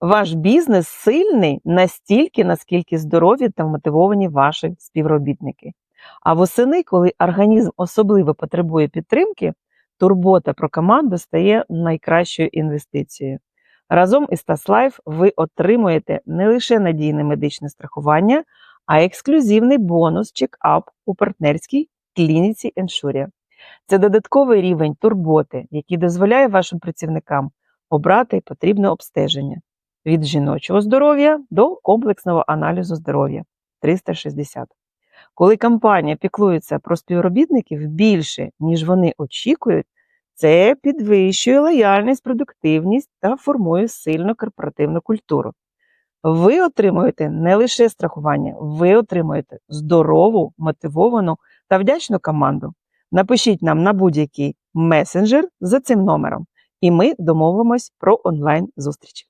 Ваш бізнес сильний настільки, наскільки здорові та мотивовані ваші співробітники. А восени, коли організм особливо потребує підтримки, турбота про команду стає найкращою інвестицією. Разом із Таслайф ви отримуєте не лише надійне медичне страхування, а ексклюзивний бонус чекап у партнерській клініці Ensure. Це додатковий рівень турботи, який дозволяє вашим працівникам обрати потрібне обстеження від жіночого здоров'я до комплексного аналізу здоров'я 360. Коли компанія піклується про співробітників більше, ніж вони очікують, це підвищує лояльність, продуктивність та формує сильну корпоративну культуру. Ви отримуєте не лише страхування, ви отримуєте здорову, мотивовану та вдячну команду. Напишіть нам на будь-який месенджер за цим номером, і ми домовимось про онлайн зустріч.